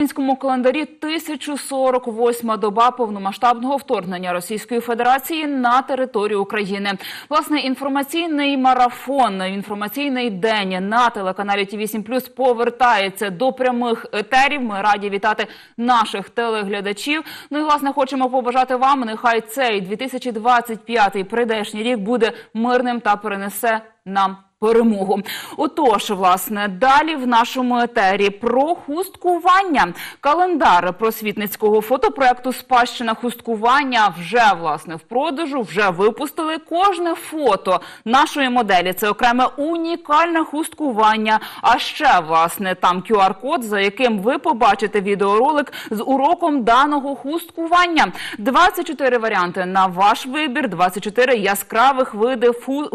Українському календарі 1048 доба повномасштабного вторгнення Російської Федерації на територію України. Власне, інформаційний марафон, інформаційний день на телеканалі Ті 8 повертається до прямих етерів. Ми раді вітати наших телеглядачів. Ну і власне хочемо побажати вам. Нехай цей 2025 прийдешній рік буде мирним та перенесе нам перемогу. Отож, власне, далі в нашому етері про хусткування. Календар просвітницького фотопроекту Спадщина хусткування вже власне в продажу, вже випустили. Кожне фото нашої моделі це окреме унікальне хусткування. А ще власне там QR-код, за яким ви побачите відеоролик з уроком даного хусткування. 24 варіанти на ваш вибір, 24 яскравих види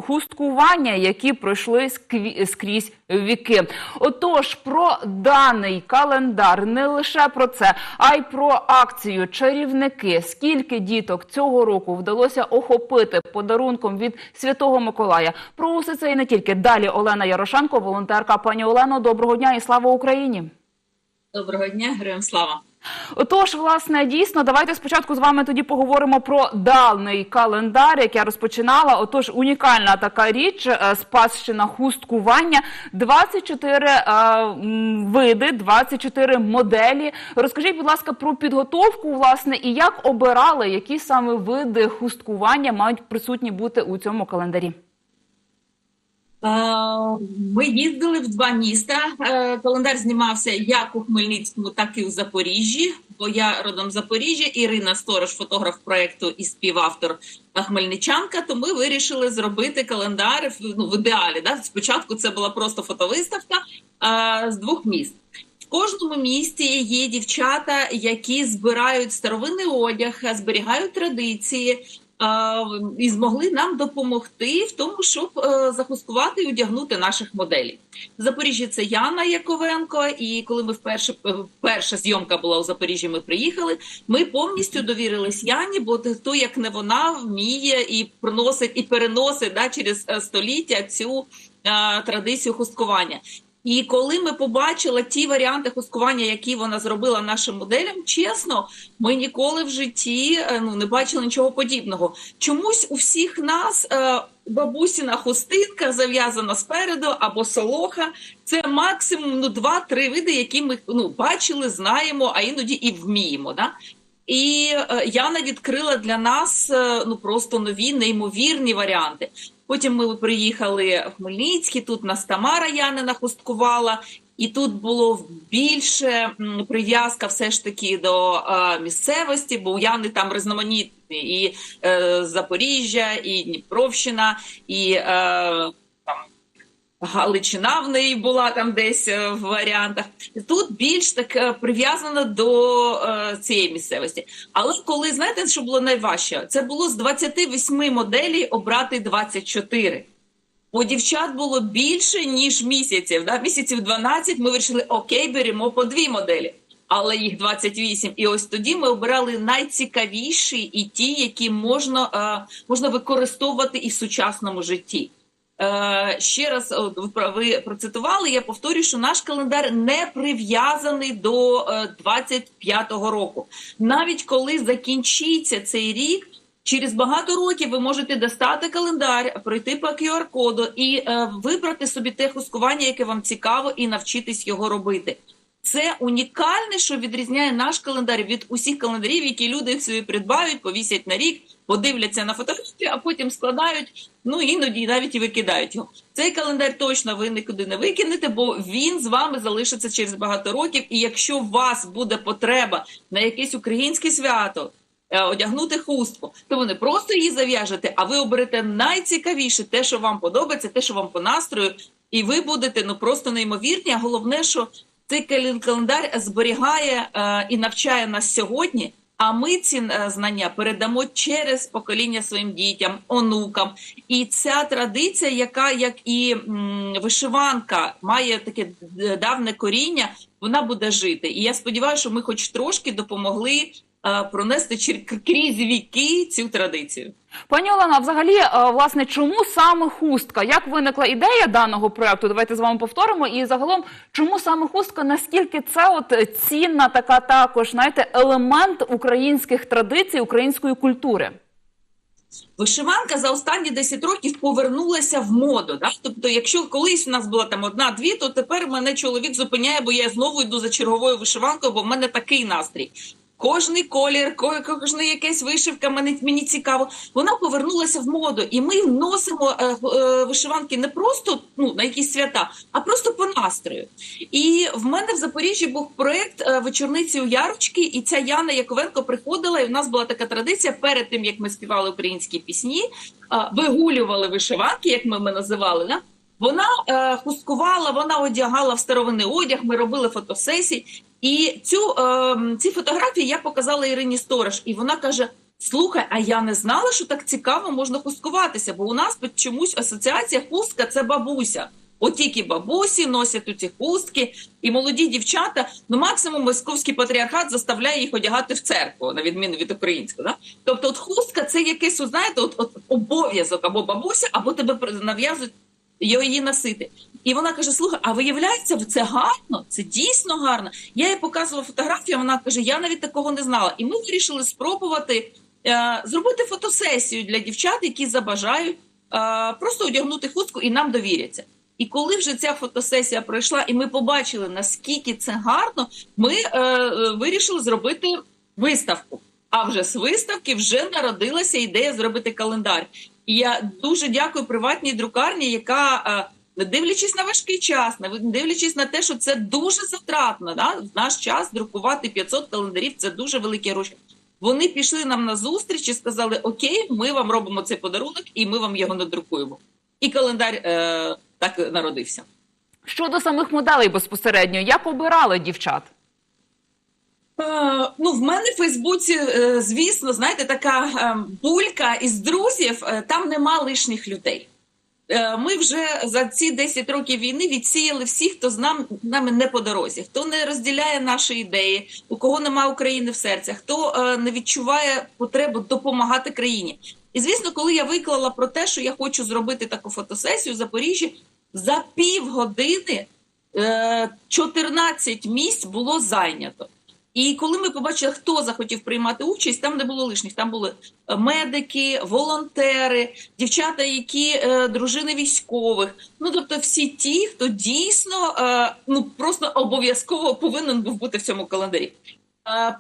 хусткування, які пройшли скві- скрізь віки. Отож, про даний календар не лише про це, а й про акцію чарівники. Скільки діток цього року вдалося охопити подарунком від Святого Миколая? Про усе це і не тільки. Далі Олена Ярошенко, волонтерка. Пані Олено, доброго дня і слава Україні! Доброго дня, героям слава. Отож, власне, дійсно, давайте спочатку з вами тоді поговоримо про даний календар, як я розпочинала. Отож, унікальна така річ, е, спадщина хусткування, 24 е, види, 24 моделі. Розкажіть, будь ласка, про підготовку, власне, і як обирали, які саме види хусткування мають присутні бути у цьому календарі. Ми їздили в два міста. Е, Календар знімався як у Хмельницькому, так і у Запоріжжі. Бо я родом Запоріжжя, Ірина Сторож, фотограф проекту і співавтор е, Хмельничанка. То ми вирішили зробити календар ну, в ідеалі. Да? Спочатку це була просто фотовиставка е, з двох міст. В кожному місті є дівчата, які збирають старовинний одяг, зберігають традиції. І змогли нам допомогти в тому, щоб е, захускувати і одягнути наших моделей. В Запоріжжі це Яна Яковенко. І коли ми вперше е, перша зйомка була у Запоріжжі, ми приїхали. Ми повністю довірились Яні, бо то як не вона вміє і приносить і переносить да, через е, століття цю традицію хусткування. І коли ми побачили ті варіанти хускування, які вона зробила нашим моделям, чесно, ми ніколи в житті е, ну не бачили нічого подібного. Чомусь у всіх нас е, бабусіна хустинка зав'язана спереду або солоха. Це максимум ну два-три види, які ми ну бачили, знаємо, а іноді і вміємо. Да? І е, Яна відкрила для нас е, ну просто нові неймовірні варіанти. Потім ми приїхали в Хмельницький, тут нас Тамара Янина хусткувала, і тут було більше прив'язка все ж таки до е, місцевості, бо у Яни там різноманітні і Запоріжжя, і Дніпровщина, і Галичина в неї була там десь е, в варіантах. Тут більш так е, прив'язано до е, цієї місцевості. Але коли знаєте, що було найважче? Це було з 28 моделей обрати 24. Бо дівчат було більше, ніж місяців. Да? Місяців 12 ми вирішили, окей, беремо по дві моделі. Але їх 28. І ось тоді ми обирали найцікавіші і ті, які можна, можна використовувати і в сучасному житті. Е, ще раз от, ви про- ви процитували. Я повторюю, що наш календар не прив'язаний до е, 25-го року. Навіть коли закінчиться цей рік, через багато років ви можете достати календар, пройти по QR-коду і е, вибрати собі те хускування, яке вам цікаво, і навчитись його робити. Це унікальне, що відрізняє наш календар від усіх календарів, які люди собі придбають, повісять на рік, подивляться на фотографію, а потім складають. Ну іноді навіть і викидають його. Цей календар точно ви нікуди не викинете, бо він з вами залишиться через багато років. І якщо у вас буде потреба на якесь українське свято. е, Одягнути хустку, то ви не просто її зав'яжете, а ви оберете найцікавіше, те, що вам подобається, те, що вам по настрою, і ви будете ну просто неймовірні. А головне, що цей кален- календар зберігає е, і навчає нас сьогодні. А ми ці е, знання передамо через покоління своїм дітям, онукам. І ця традиція, яка як і вишиванка, має таке давне коріння, вона буде жити. І я сподіваюся, що ми, хоч трошки, допомогли е, пронести крізь віки цю традицію. Пані Олена, взагалі, е, власне, чому саме хустка? Як виникла ідея даного проекту? Давайте з вами повторимо. І загалом, чому саме хустка? Наскільки це от е, цінна така також, знаєте, елемент українських традицій, української культури? Вишиванка за останні 10 років повернулася в моду. Да? Тобто, якщо колись у нас була там одна-дві, то тепер мене чоловік зупиняє, бо я знову йду за черговою вишиванкою, бо в мене такий настрій. Кожний колір, ко- кожна якась вишивка, мені, мені цікаво. Вона повернулася в моду, і ми вносимо е, е, вишиванки не просто ну, на якісь свята, а просто по настрою. І в мене в Запоріжжі був проект е, вечорниці у Ярочки, і ця Яна Яковенко приходила, і в нас була така традиція перед тим, як ми співали українські пісні, е, вигулювали вишиванки, як ми, ми називали. Да? Вона е, хусткувала, вона одягала в старовинний одяг. Ми робили фотосесії. І цю е, ці фотографії я показала Ірині Сторож, і вона каже: Слухай, а я не знала, що так цікаво можна хусткуватися, бо у нас чомусь асоціація хустка це бабуся. От тільки бабусі носять у ці хустки, і молоді дівчата, ну максимум московський патріархат заставляє їх одягати в церкву, на відміну від українського. Да? Тобто, от хустка це якийсь, знаєте, от, от обов'язок або бабуся, або тебе нав'язують її носити. І вона каже: Слухай, а виявляється, це гарно, це дійсно гарно. Я їй показувала фотографію. Вона каже: Я навіть такого не знала. І ми вирішили спробувати е, зробити фотосесію для дівчат, які забажають е, просто одягнути хустку і нам довіряться. І коли вже ця фотосесія пройшла, і ми побачили, наскільки це гарно, ми е, е, вирішили зробити виставку. А вже з виставки вже народилася ідея зробити календар. І я дуже дякую приватній друкарні, яка е, не дивлячись на важкий час, не дивлячись на те, що це дуже затратно. Да? В наш час друкувати 500 календарів це дуже великі гроші. Вони пішли нам на зустріч і сказали: Окей, ми вам робимо цей подарунок, і ми вам його надрукуємо. І календар е, так народився. Щодо самих моделей безпосередньо, як обирали дівчат? Ну, в мене в Фейсбуці, е, звісно, знаєте, така е, булька із друзів, е, там нема лишніх людей. Е, Ми вже за ці 10 років війни відсіяли всіх, хто з нам, нами не по дорозі, хто не розділяє наші ідеї, у кого немає України в серцях, хто не відчуває потребу допомагати країні. І звісно, коли я виклала про те, що я хочу зробити таку фотосесію в Запоріжжі, за півгодини е, 14 місць було зайнято. І коли ми побачили, хто захотів приймати участь, там не було лишніх. Там були е, медики, волонтери, дівчата, які е, дружини військових. Ну тобто, всі ті, хто дійсно е, ну просто обов'язково повинен був бути в цьому календарі.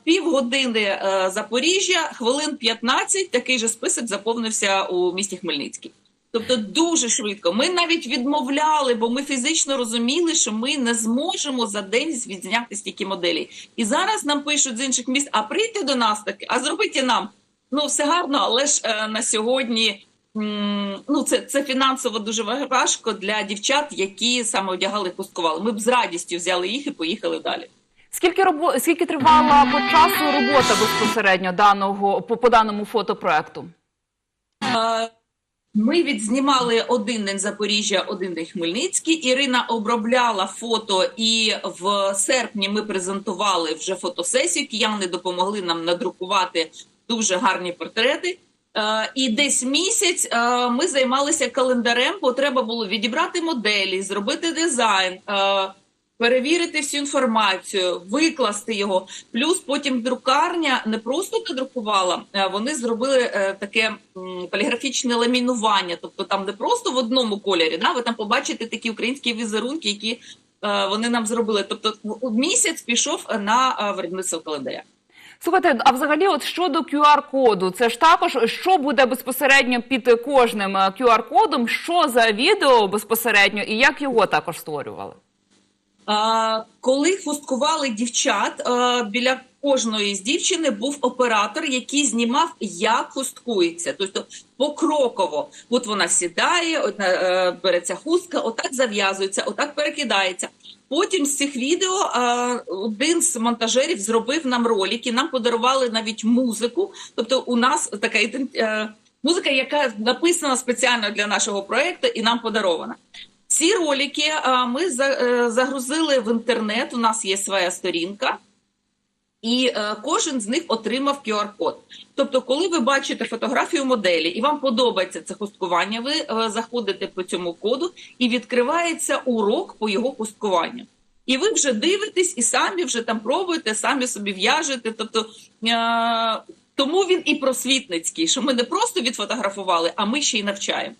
Півгодини Запоріжжя, хвилин 15, такий же список заповнився у місті Хмельницький. Тобто дуже швидко. Ми навіть відмовляли, бо ми фізично розуміли, що ми не зможемо за день відзняти стільки моделей. І зараз нам пишуть з інших міст: а прийти до нас таки, а зробити нам. Ну все гарно, але ж е, на сьогодні м, ну це, це фінансово дуже важко для дівчат, які саме одягали хусткували. Ми б з радістю взяли їх і поїхали далі. Скільки робо... скільки тривала по часу робота безпосередньо даного по, по даному фотопроекту? Е, Ми відзнімали один день Запоріжжя, один день Хмельницький. Ірина обробляла фото, і в серпні ми презентували вже фотосесію. Кияни допомогли нам надрукувати дуже гарні портрети. Е, І десь місяць е, ми займалися календарем, бо треба було відібрати моделі, зробити дизайн. Перевірити всю інформацію, викласти його. Плюс потім друкарня не просто надрукувала, вони зробили е, таке поліграфічне ламінування. Тобто там не просто в одному кольорі, да, ви там побачите такі українські візерунки, які е, вони нам зробили. Тобто місяць пішов на е, виробництво календаря. Слухайте, а взагалі, от щодо QR-коду, це ж також що буде безпосередньо під кожним QR-кодом, що за відео безпосередньо, і як його також створювали? Коли хусткували дівчат, біля кожної з дівчини був оператор, який знімав, як хусткується. Тобто покроково. От вона сідає, от, е, береться хустка, отак зав'язується, отак перекидається. Потім з цих відео один з монтажерів зробив нам ролики, нам подарували навіть музику. Тобто, у нас така е, музика, яка написана спеціально для нашого проекту і нам подарована. Ці ролики ми за- е, загрузили в інтернет. У нас є своя сторінка. і е, кожен з них отримав QR-код. Тобто, коли ви бачите фотографію моделі і вам подобається це хусткування, ви е, заходите по цьому коду і відкривається урок по його хусткуванню. І ви вже дивитесь і самі вже там пробуєте, самі собі в'яжете. Тобто е, тому він і просвітницький, що ми не просто відфотографували, а ми ще й навчаємо.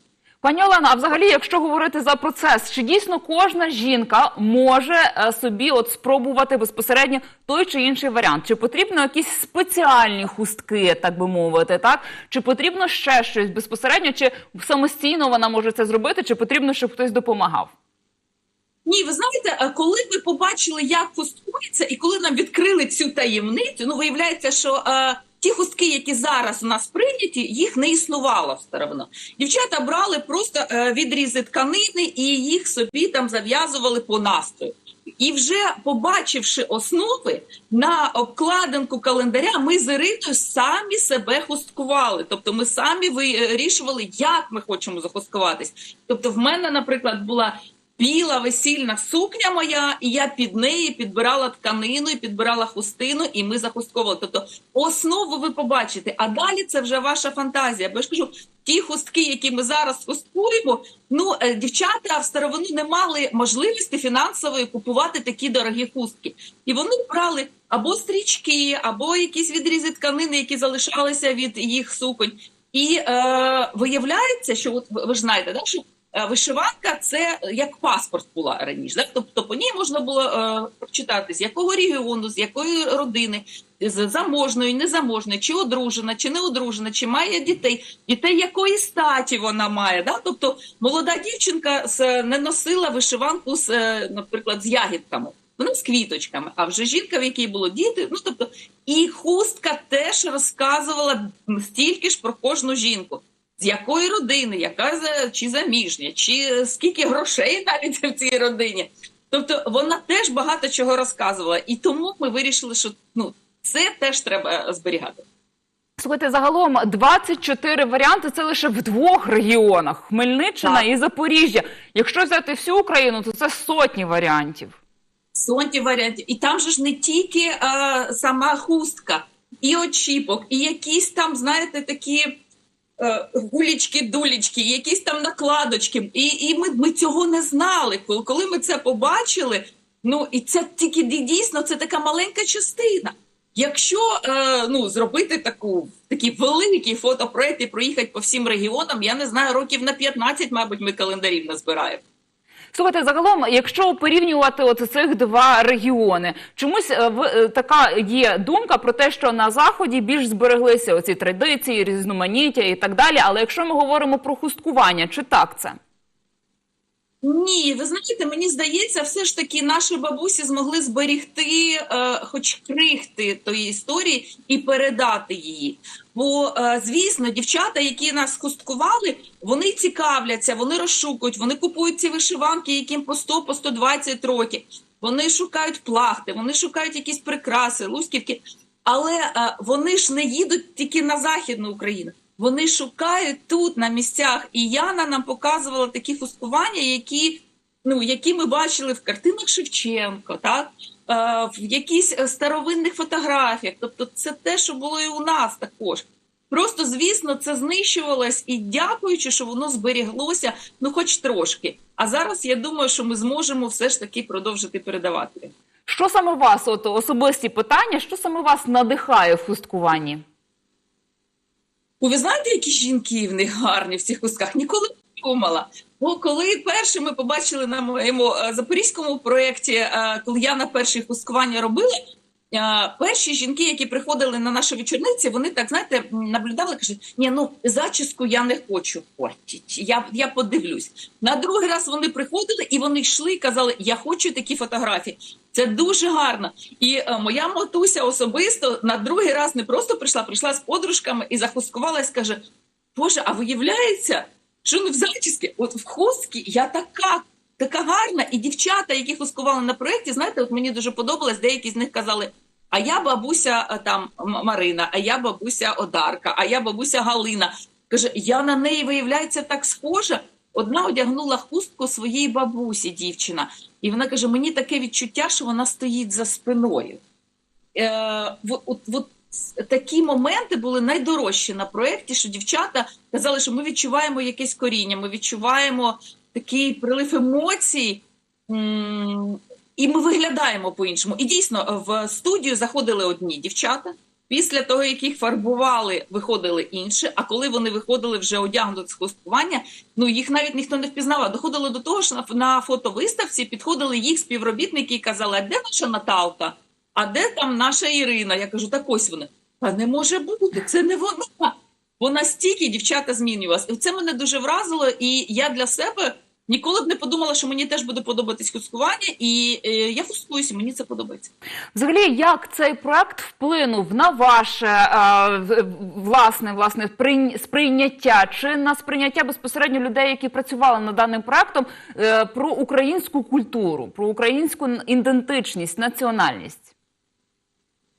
Пані Олена, а взагалі, якщо говорити за процес, чи дійсно кожна жінка може е, собі от спробувати безпосередньо той чи інший варіант? Чи потрібно якісь спеціальні хустки, так би мовити, так? Чи потрібно ще щось безпосередньо, чи самостійно вона може це зробити, чи потрібно, щоб хтось допомагав? Ні, ви знаєте, е, коли ви побачили, як хусткується, і коли нам відкрили цю таємницю, ну виявляється, що е, ті хустки, які зараз у нас прийняті, їх не існувало в старовину. Дівчата брали просто е, відрізи тканини і їх собі там зав'язували по настрою. І вже побачивши основи на обкладинку календаря, ми з Іриною самі себе хусткували. Тобто, ми самі вирішували, як ми хочемо захусткуватись. Тобто, в мене, наприклад, була біла весільна сукня моя, і я під неї підбирала тканину і підбирала хустину, і ми захустковували. Тобто основу ви побачите, а далі це вже ваша фантазія. Бо я ж кажу, ті хустки, які ми зараз хусткуємо, ну е, дівчата в старовину не мали можливості фінансової купувати такі дорогі хустки, і вони брали або стрічки, або якісь відрізи тканини, які залишалися від їх суконь. І е, виявляється, що от ви ж знаєте, да, що Вишиванка це як паспорт була раніше. Так? Тобто по ній можна було е, прочитати, з якого регіону, з якої родини, з заможної, незаможної, чи одружена, чи не одружена, чи має дітей, дітей якої статі вона має. Да? Тобто молода дівчинка не носила вишиванку, з, е, наприклад, з ягідками. Вона з квіточками, а вже жінка, в якій було діти, ну тобто, і хустка теж розказувала стільки ж про кожну жінку з якої родини, яка за чи заміжня, чи скільки грошей навіть в цій родині. Тобто вона теж багато чого розказувала, і тому ми вирішили, що ну це теж треба зберігати. Слухайте, загалом 24 варіанти це лише в двох регіонах: Хмельниччина Так. і Запоріжжя. Якщо взяти всю Україну, то це сотні варіантів. Сонті варіантів. І там же ж не тільки е, сама хустка, і очіпок, і якісь там, знаєте, такі гулічки-дулічки, якісь там накладочки. І, і ми, ми цього не знали. Коли ми це побачили, ну і це тільки дійсно це така маленька частина. Якщо е, ну зробити таку такі великі фотопроекти, проїхати по всім регіонам, я не знаю, років на 15, мабуть, ми календарів назбираємо. Слухайте, загалом, якщо порівнювати от цих два регіони, чомусь е, в- е, така є думка про те, що на заході більш збереглися оці традиції, різноманіття і так далі. Але якщо ми говоримо про хусткування, чи так це? Ні, ви знаєте, мені здається, все ж таки наші бабусі змогли зберігти, е, хоч крихти тої історії і передати її. Бо, е, звісно, дівчата, які нас хусткували, вони цікавляться, вони розшукують, вони купують ці вишиванки, яким по 100, по 120 років. Вони шукають плахти, вони шукають якісь прикраси, лусківки. Але е, вони ж не їдуть тільки на Західну Україну. Вони шукають тут на місцях. І Яна нам показувала такі хусткування, які, ну, які ми бачили в картинах Шевченко, так? Е, в якісь е, старовинних фотографіях. Тобто, це те, що було і у нас також. Просто, звісно, це знищувалось і дякуючи, що воно зберіглося, ну хоч трошки. А зараз я думаю, що ми зможемо все ж таки продовжити передавати. Що саме вас, от особисті питання, що саме вас надихає в хусткуванні? О, ви знаєте, які жінки в них гарні в цих кусках? Ніколи не думала. Бо коли перше ми побачили на моєму е, запорізькому проєкті, е, коли я на перших кускування робила, перші жінки, які приходили на наші вечорниці, вони так знаєте, наблюдали, кажуть: ні, ну зачіску я не хочу портити. Я, я подивлюсь. На другий раз вони приходили і вони йшли і казали: Я хочу такі фотографії. Це дуже гарно. І е, моя матуся особисто на другий раз не просто прийшла, прийшла з подружками і захускувалась, каже: Боже, а виявляється, що ну в зачіски, от в хустці я така. Така гарна, і дівчата, які хускували на проєкті, знаєте, от мені дуже подобалось, деякі з них казали: а я бабуся е, там Марина, а я бабуся Одарка, а я бабуся Галина. Каже, я на неї виявляється так схожа. Одна одягнула хустку своїй бабусі, дівчина, і вона каже: мені таке відчуття, що вона стоїть за спиною. е, от, от, от такі моменти були найдорожчі на проєкті, що дівчата казали, що ми відчуваємо якесь коріння, ми відчуваємо такий прилив емоцій, і ми виглядаємо по-іншому. І дійсно в студію заходили одні дівчата. Після того, як їх фарбували, виходили інші. А коли вони виходили вже одягнути з хустування, ну їх навіть ніхто не впізнавав. Доходило до того, що на, на фотовиставці підходили їх співробітники і казали: а де наша Наталка? А де там наша Ірина? Я кажу, так ось вони. Та не може бути, це не вона. Бо настільки дівчата змінювалися. І це мене дуже вразило. І я для себе ніколи б не подумала, що мені теж буде подобатись хусткування, і е, я хусткуюся, мені це подобається. Взагалі, як цей проект вплинув на ваше е, власне власне сприйняття чи на сприйняття безпосередньо людей, які працювали над даним проектом, е, про українську культуру, про українську ідентичність, національність?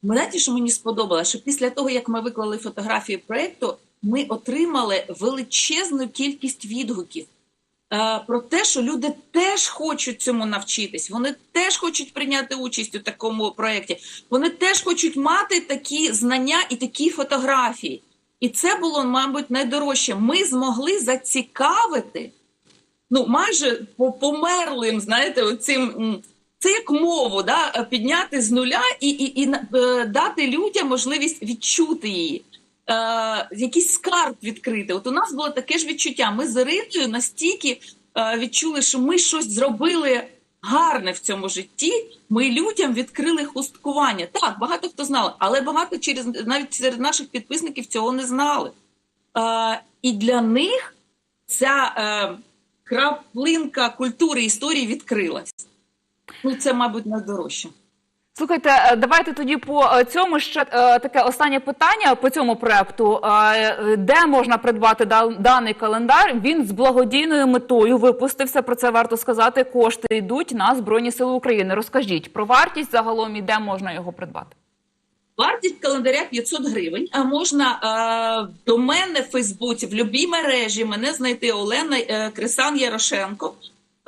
Знаєте, що мені сподобалося, що після того, як ми виклали фотографії проєкту, ми отримали величезну кількість відгуків про те, що люди теж хочуть цьому навчитись, вони теж хочуть прийняти участь у такому проєкті, вони теж хочуть мати такі знання і такі фотографії. І це було, мабуть, найдорожче. Ми змогли зацікавити ну, майже померлим, знаєте, оцим. Це як мову, да, е, підняти з нуля і, і, і е, дати людям можливість відчути її, е, якийсь скарб відкрити. От у нас було таке ж відчуття. Ми з Іриною настільки е, відчули, що ми щось зробили гарне в цьому житті. Ми людям відкрили хусткування. Так, багато хто знали, але багато через навіть серед наших підписників цього не знали. Е, і для них ця е, краплинка культури історії відкрилась. Ну, це, мабуть, найдорожче. Слухайте, е, давайте тоді по е, цьому ще е, таке останнє питання по цьому проекту. Де можна придбати даний календар? Він з благодійною метою випустився. Про це варто сказати. Кошти йдуть на Збройні Сили України. Розкажіть про вартість загалом і де можна його придбати. Вартість календаря 500 гривень. А можна е, до мене в Фейсбуці в любій мережі мене знайти Олена е, Крисан Ярошенко.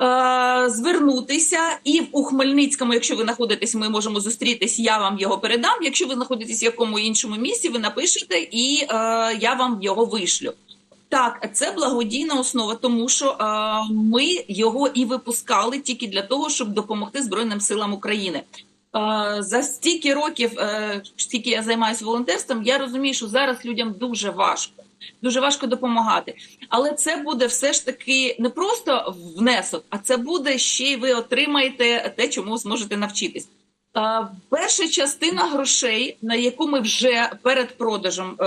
Е, звернутися і у Хмельницькому, якщо ви знаходитесь, ми можемо зустрітись. Я вам його передам. Якщо ви знаходитесь в якому іншому місці, ви напишете, і е, я вам його вишлю. Так, це благодійна основа, тому що е, ми його і випускали тільки для того, щоб допомогти Збройним силам України. Е, за стільки років, е, скільки я займаюся волонтерством, я розумію, що зараз людям дуже важко. Дуже важко допомагати, але це буде все ж таки не просто внесок, а це буде ще й ви отримаєте те, чому зможете навчитись. Е, Перша частина грошей, на яку ми вже перед продажем е,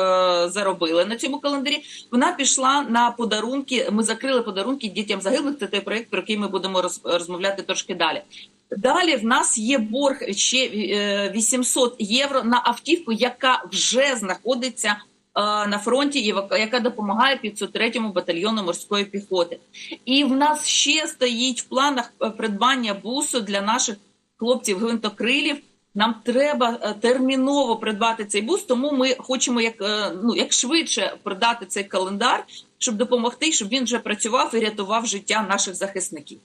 заробили на цьому календарі, вона пішла на подарунки. Ми закрили подарунки дітям загиблих. Це той проект, про який ми будемо роз- розмовляти трошки далі. Далі в нас є борг ще е, 800 євро на автівку, яка вже знаходиться е, на фронті, яка- допомагає 503-му батальйону морської піхоти. І в нас ще стоїть в планах е, придбання бусу для наших хлопців гвинтокрилів. Нам треба е, терміново придбати цей бус, тому ми хочемо як, е, ну, як швидше продати цей календар, щоб допомогти, щоб він вже працював і рятував життя наших захисників.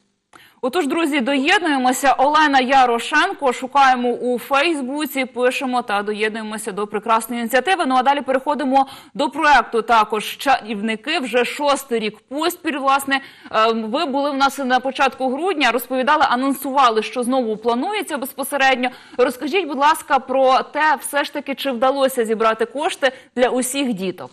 Отож, друзі, доєднуємося. Олена Ярошенко шукаємо у Фейсбуці, пишемо та доєднуємося до прекрасної ініціативи. Ну а далі переходимо до проекту. Також чарівники вже шостий рік поспіль. Власне, Е, ви були в нас на початку грудня. Розповідали, анонсували, що знову планується безпосередньо. Розкажіть, будь ласка, про те, все ж таки, чи вдалося зібрати кошти для усіх діток.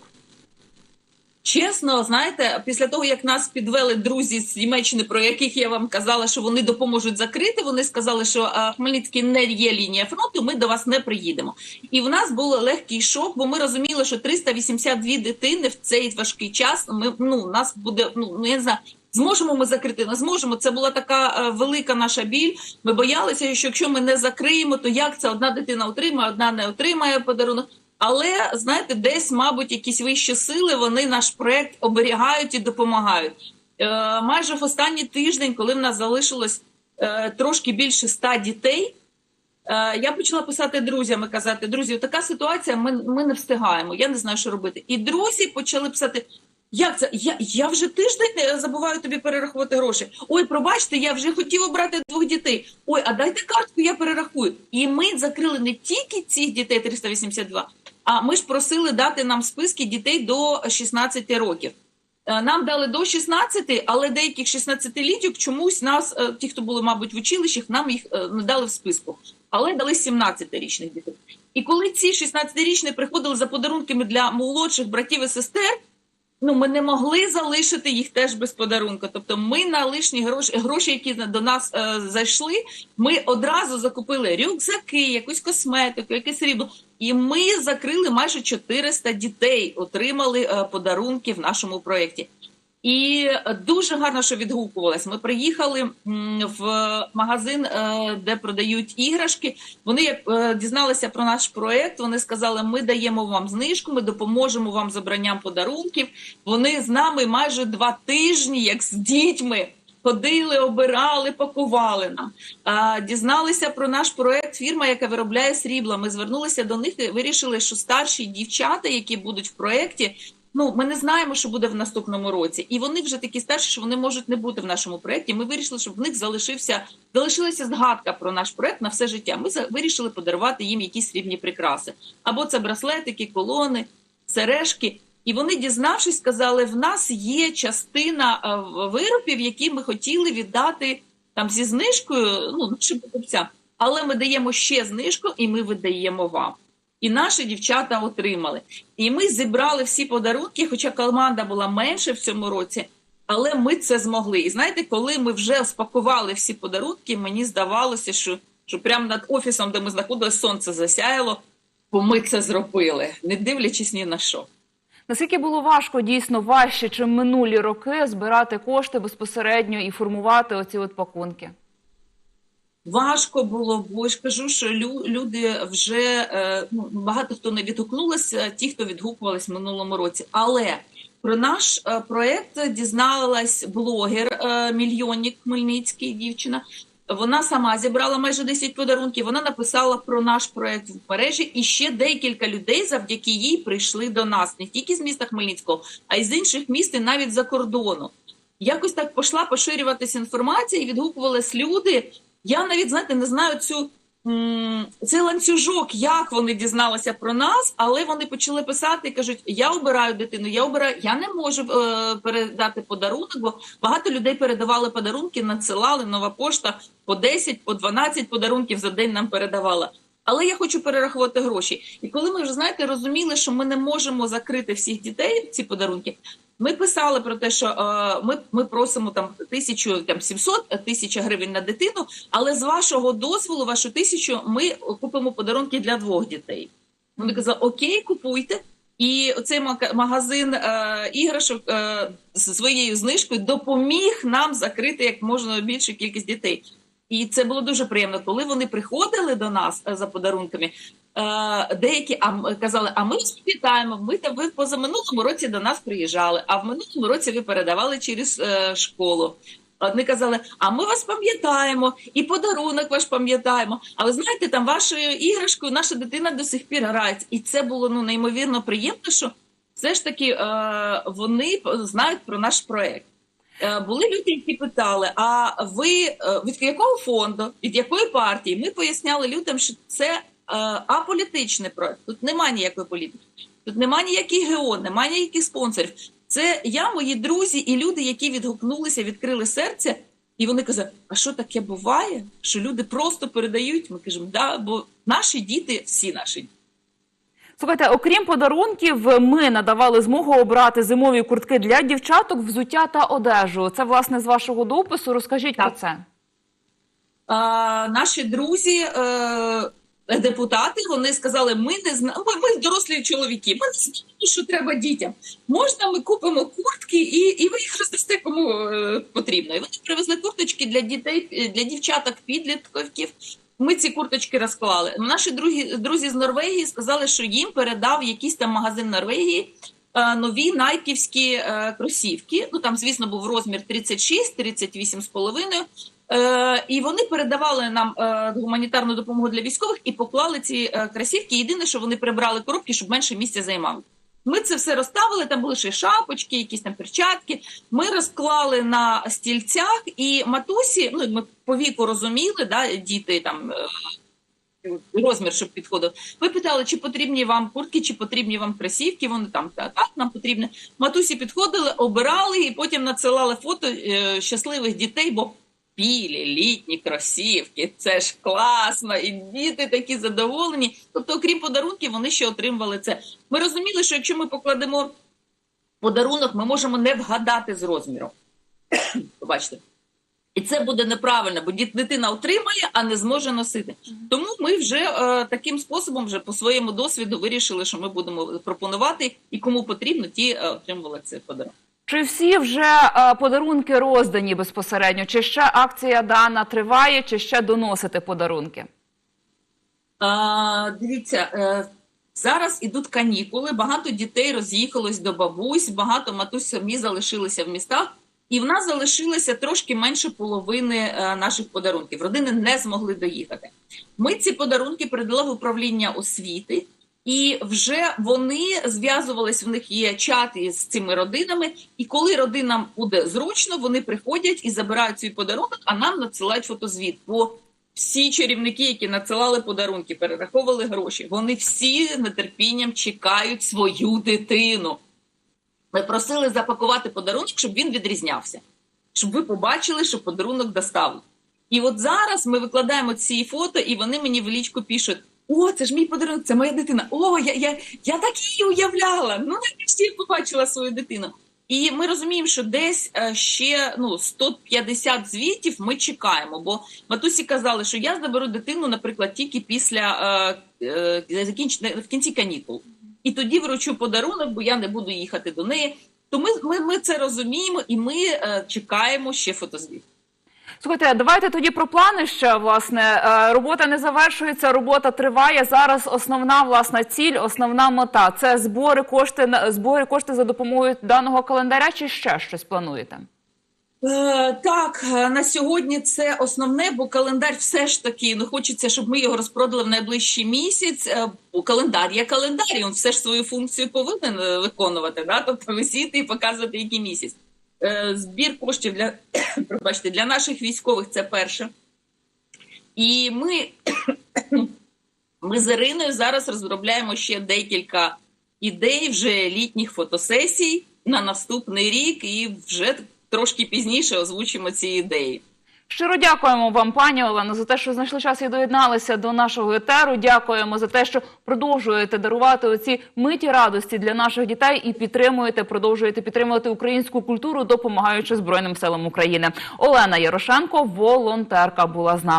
Чесно, знаєте, після того як нас підвели друзі з Німеччини, про яких я вам казала, що вони допоможуть закрити. Вони сказали, що Хмельницький не є лінія фронту. Ми до вас не приїдемо. І в нас був легкий шок, бо ми розуміли, що 382 дитини в цей важкий час. Ми ну нас буде ну ну, не знаю. Зможемо ми закрити, не зможемо. Це була така е, велика наша біль. Ми боялися, що якщо ми не закриємо, то як це одна дитина отримає, одна не отримає подарунок. Але знаєте, десь, мабуть, якісь вищі сили вони наш проект оберігають і допомагають. Е, майже в останній тиждень, коли в нас залишилось е, трошки більше ста дітей, е, я почала писати друзям і казати: друзі, така ситуація, ми, ми не встигаємо. Я не знаю, що робити. І друзі почали писати: Як це? Я, я вже тиждень е, забуваю тобі перерахувати гроші. Ой, пробачте, я вже хотів обрати двох дітей. Ой, а дайте картку, я перерахую. І ми закрили не тільки цих дітей 382, а ми ж просили дати нам списки дітей до 16 років. Е, Нам дали до 16, але деяких 16-літок чомусь нас, е, ті, хто були, мабуть, в училищах, нам їх е, не дали в списку, але дали 17-річних дітей. І коли ці 16-річні приходили за подарунками для молодших братів і сестер, ну ми не могли залишити їх теж без подарунку. Тобто, ми на лишні гроші, гроші, які до нас е, зайшли, ми одразу закупили рюкзаки, якусь косметику, якесь срібло. І ми закрили майже 400 дітей, отримали е, подарунки в нашому проєкті. І дуже гарно, що відгукувалось. Ми приїхали в магазин, е, де продають іграшки. Вони е, дізналися про наш проект. Вони сказали: ми даємо вам знижку, ми допоможемо вам з обранням подарунків. Вони з нами майже два тижні, як з дітьми. Ходили, обирали, пакували нам. А, дізналися про наш проект. Фірма, яка виробляє срібло. Ми звернулися до них і вирішили, що старші дівчата, які будуть в проєкті, ну ми не знаємо, що буде в наступному році, і вони вже такі старші, що вони можуть не бути в нашому проєкті. Ми вирішили, щоб в них залишився залишилася згадка про наш проект на все життя. Ми вирішили подарувати їм якісь срібні прикраси, або це браслетики, колони, сережки. І вони, дізнавшись, сказали: в нас є частина е, виробів, які ми хотіли віддати там зі знижкою, ну нашим покупцям, але ми даємо ще знижку, і ми видаємо вам. І наші дівчата отримали. І ми зібрали всі подарунки, хоча команда була менше в цьому році, але ми це змогли. І знаєте, коли ми вже спакували всі подарунки, мені здавалося, що, що прямо над офісом, де ми знаходилися, сонце засяяло, бо ми це зробили, не дивлячись ні на що. Наскільки було важко, дійсно важче, чим минулі роки збирати кошти безпосередньо і формувати оці от пакунки? Важко було, бо ж кажу, що лю- люди вже е, ну, багато хто не відгукнулися, ті, хто відгукувались в минулому році. Але про наш е, проект дізналась блогер е, мільйонник Хмельницький дівчина. Вона сама зібрала майже 10 подарунків. Вона написала про наш проект в мережі, і ще декілька людей завдяки їй прийшли до нас не тільки з міста Хмельницького, а й з інших міст, і навіть за кордону. Якось так пішла поширюватися інформація, і відгукувались люди. Я навіть знаєте, не знаю цю цей ланцюжок, як вони дізналися про нас, але вони почали писати і кажуть: я обираю дитину, я обираю, я не можу е, передати подарунок, бо багато людей передавали подарунки, надсилали нова пошта по 10, по 12 подарунків за день нам передавала. Але я хочу перерахувати гроші. І коли ми вже знаєте, розуміли, що ми не можемо закрити всіх дітей ці подарунки. Ми писали про те, що е, ми, ми просимо там тисячу там 700 тисяч гривень на дитину, але з вашого дозволу, вашу тисячу, ми купимо подарунки для двох дітей. Вони казали, окей, купуйте. І мага- магазин е, іграшок е, з своєю знижкою допоміг нам закрити як можна більшу кількість дітей. І це було дуже приємно, коли вони приходили до нас е, за подарунками. Е, деякі а, казали, а ми вас пам'ятаємо, ми там ви позаминулому році до нас приїжджали, а в минулому році ви передавали через е, школу. Одні казали, а ми вас пам'ятаємо, і подарунок ваш пам'ятаємо. Але знаєте, там вашою іграшкою наша дитина до сих пір грається. І це було ну неймовірно приємно, що все ж таки вони знають про наш проект. Е, Були люди, які питали: а ви е, від якого фонду, від якої партії? Ми поясняли людям, що це е, аполітичний проект. Тут немає ніякої політики, тут немає ніяких ГО, немає ніяких спонсорів. Це я, мої друзі і люди, які відгукнулися, відкрили серце, і вони казали: а що таке буває? Що люди просто передають? Ми кажемо, да, бо наші діти, всі наші діти. Слухайте, окрім подарунків, ми надавали змогу обрати зимові куртки для дівчаток, взуття та одежу. Це власне з вашого допису. Розкажіть Так. про це. а, наші друзі, е, депутати, вони сказали: ми не знаємо, ми, ми дорослі чоловіки, ми не знаємо, що треба дітям. Можна, ми купимо куртки, і, і ви їх роздасте кому е, потрібно. І вони привезли курточки для дітей, для дівчаток, підлітків. Ми ці курточки розклали. Наші друзі, друзі з Норвегії сказали, що їм передав якийсь там магазин Норвегії е, нові найківські е, кросівки. Ну там, звісно, був розмір 36, 38 з половиною. Е, і вони передавали нам е, гуманітарну допомогу для військових і поклали ці е, кросівки. Єдине, що вони прибрали коробки, щоб менше місця займали. Ми це все розставили. Там були ще шапочки, якісь там перчатки. Ми розклали на стільцях, і матусі, ну ми по віку розуміли, да, діти там. е, Розмір, щоб підходив. Ви питали, чи потрібні вам куртки, чи потрібні вам кросівки. Вони там так, нам потрібно. Матусі підходили, обирали і потім надсилали фото е, щасливих дітей, бо білі літні кросівки. Це ж класно, і діти такі задоволені. Тобто, окрім подарунків, вони ще отримували це. Ми розуміли, що якщо ми покладемо подарунок, ми можемо не вгадати з розміром. Побачите. І це буде неправильно, бо дитина отримає, а не зможе носити. Тому ми вже е, таким способом, вже по своєму досвіду, вирішили, що ми будемо пропонувати, і кому потрібно, ті е, отримували цей подарунок. Чи всі вже е, подарунки роздані безпосередньо? Чи ще акція дана триває, чи ще доносити подарунки? А, дивіться, е, зараз ідуть канікули, багато дітей роз'їхалось до бабусь, багато матусь самі залишилися в містах, і в нас залишилося трошки менше половини е, наших подарунків. Родини не змогли доїхати. Ми ці подарунки передали в управління освіти. І вже вони зв'язувались, в них є чати з цими родинами. І коли родинам буде зручно, вони приходять і забирають свій подарунок, а нам надсилають фотозвіт. Бо всі чарівники, які надсилали подарунки, перераховували гроші, вони всі з нетерпінням чекають свою дитину. Ми просили запакувати подарунок, щоб він відрізнявся, щоб ви побачили, що подарунок доставили. І от зараз ми викладаємо ці фото, і вони мені в лічку пишуть: О, це ж мій подарунок, це моя дитина. О, я, я, я так її уявляла. Ну, нарешті я побачила свою дитину. І ми розуміємо, що десь е, ще ну 150 звітів ми чекаємо. Бо матусі казали, що я заберу дитину, наприклад, тільки після е, е, в кінці канікул. І тоді вручу подарунок, бо я не буду їхати до неї. То ми, ми, ми це розуміємо і ми е, чекаємо ще фотозвіт. Слухайте, давайте тоді про плани ще власне. Е, Робота не завершується, робота триває. Зараз основна власна ціль, основна мета це збори кошти збори кошти за допомогою даного календаря. Чи ще щось плануєте? Е, Так, е, на сьогодні це основне, бо календар все ж таки ну хочеться, щоб ми його розпродали в найближчий місяць. Бо календар є календар, і він все ж свою функцію повинен виконувати, да? тобто висіти і показувати, який місяць. Е, Збір коштів для пробачте, для наших військових це перше. І ми, ми з Іриною зараз розробляємо ще декілька ідей вже літніх фотосесій на наступний рік, і вже трошки пізніше озвучимо ці ідеї. Щиро дякуємо вам, пані Олено, за те, що знайшли час і доєдналися до нашого етеру. Дякуємо за те, що продовжуєте дарувати оці миті радості для наших дітей і підтримуєте, продовжуєте підтримувати українську культуру, допомагаючи Збройним силам України. Олена Ярошенко, волонтерка, була з нами.